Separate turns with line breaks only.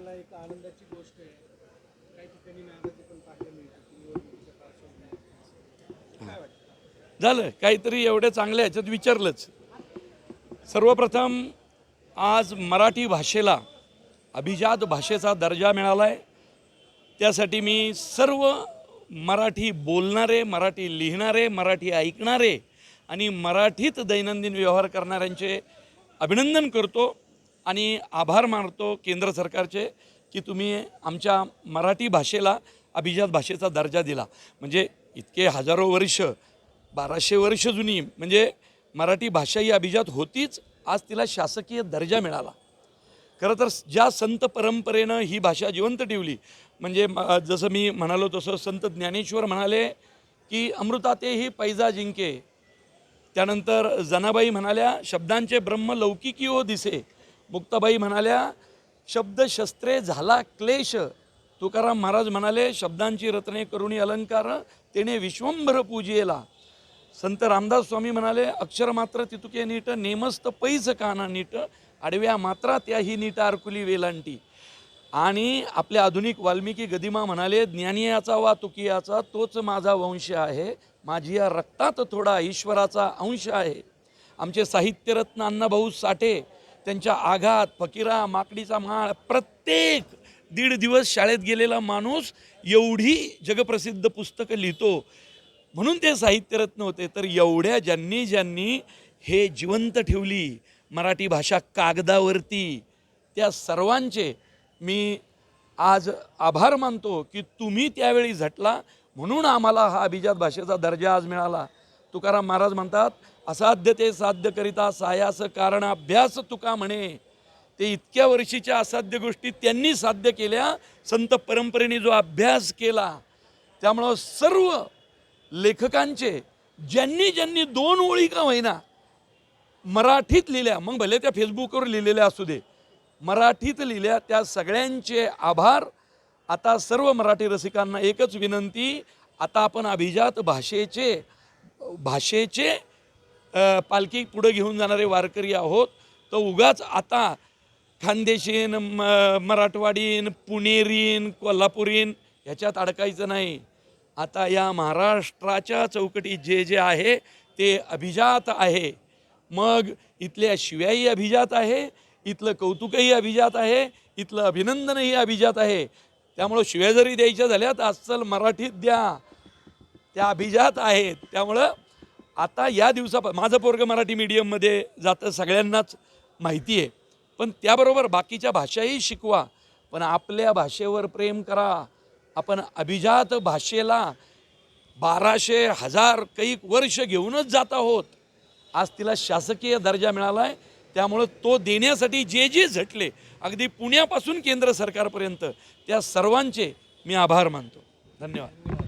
मिळाला एक आनंदाची गोष्ट आहे. काही ठिकाणी नाराजी पण पाहायला मिळते.
झालं. काहीतरी एवढ्या चांगल्या ह्याच्यात विचारलंच. सर्वप्रथम आज मराठी भाषेला अभिजात भाषेचा दर्जा मिळाला आहे त्यासाठी मी सर्व मराठी बोलणारे मराठी लिहिणारे मराठी ऐकणारे आणि मराठीत दैनंदिन व्यवहार करणाऱ्यांचे अभिनंदन करतो. आणि आभार मानतो केंद्र सरकारचे की तुम्ही आमच्या मराठी भाषेला अभिजात भाषेचा दर्जा दिला. म्हणजे इतके हजारो वर्ष बाराशे वर्ष जुनी म्हणजे मराठी भाषा ही अभिजात होतीच आज तिला शासकीय दर्जा मिळाला. खरं तर ज्या संत परंपरेनं ही भाषा जिवंत ठेवली म्हणजे जसं मी म्हणालो तसं संत ज्ञानेश्वर म्हणाले की अमृताते ही पैजा जिंके. त्यानंतर जनाबाई म्हणाल्या शब्दांचे ब्रह्म लौकिकी हो दिसे. मुक्ताबाई म्हणाल्या शब्दशस्त्रे झाला क्लेश. तुकाराम महाराज म्हणाले शब्दांची रत्ने करुणी अलंकार तेने विश्वंभर पूजेला. संत रामदास स्वामी म्हणाले अक्षर मात्र तितुके नीट नेमस्त पैज काना नीट आडव्या मात्रा त्याही नीट आरकुली वेलांटी. आणि आपले आधुनिक वाल्मिकी गदिमा म्हणाले ज्ञानियाचा वा तुकियाचा तोच माझा वंश आहे. माझी या रक्तात थोडा ईश्वराचा अंश आहे. आमचे साहित्यरत्न अण्णाभाऊ साठे त्यांच्या आघात फकीरा माकडीचा माळ प्रत्येक दीड दिवस शाळेत गेलेला माणूस एवढी जगप्रसिद्ध पुस्तकं लिहितो. म्हणून ते साहित्यरत्न होते. तर एवढ्या ज्यांनी ज्यांनी हे जिवंत ठेवली मराठी भाषा कागदावरती त्या सर्वांचे मी आज आभार मानतो की तुम्ही त्यावेळी झटला. म्हणून आम्हाला हा अभिजात भाषेचा दर्जा आज मिळाला. तुकाराम महाराज म्हणतात असाध्य ते साध्य करिता सायास कारण अभ्यास तुका म्हणे. ते इतक्या वर्षीच्या असाध्य गोष्टी त्यांनी साध्य केल्या संत परंपरेने जो अभ्यास केला त्यामुळं सर्व लेखकांचे ज्यांनी ज्यांनी दोन ओळी का होईना मराठीत लिहिल्या मग भले त्या फेसबुकवर लिहिलेल्या असू दे मराठीत लिहिल्या त्या सगळ्यांचे आभार. आता सर्व मराठी रसिकांना एकच विनंती आता आपण अभिजात भाषेचे भाषेचे पालखी पुढे घेऊन जाणारे वारकरी आहोत. तर उगाच आता खानदेशीन म मराठवाडीन पुणेरीन कोल्हापुरीन ह्याच्यात अडकायचं नाही. आता या महाराष्ट्राच्या चौकटीत जे जे आहे ते अभिजात आहे. मग इथल्या शिव्याही अभिजात आहे इथलं कौतुकही अभिजात आहे इथलं अभिनंदनही अभिजात आहे. त्यामुळं शिव्या जरी द्यायच्या झाल्या तर अस्सल मराठीत द्या. त्या अभिजात आहेत. त्यामुळं आता या दिवसा माझं पोरगं मराठी मीडियममध्ये जातं सगळ्यांनाच माहिती आहे. पण त्याबरोबर बाकीच्या भाषाही शिकवा. पण आपल्या भाषेवर प्रेम करा. आपण अभिजात भाषेला बाराशे हजार कैक वर्ष घेऊनच जात आहोत. आज तिला शासकीय दर्जा मिळाला आहे त्यामुळं तो देण्यासाठी जे जे झटले अगदी पुण्यापासून केंद्र सरकारपर्यंत त्या सर्वांचे मी आभार मानतो. धन्यवाद.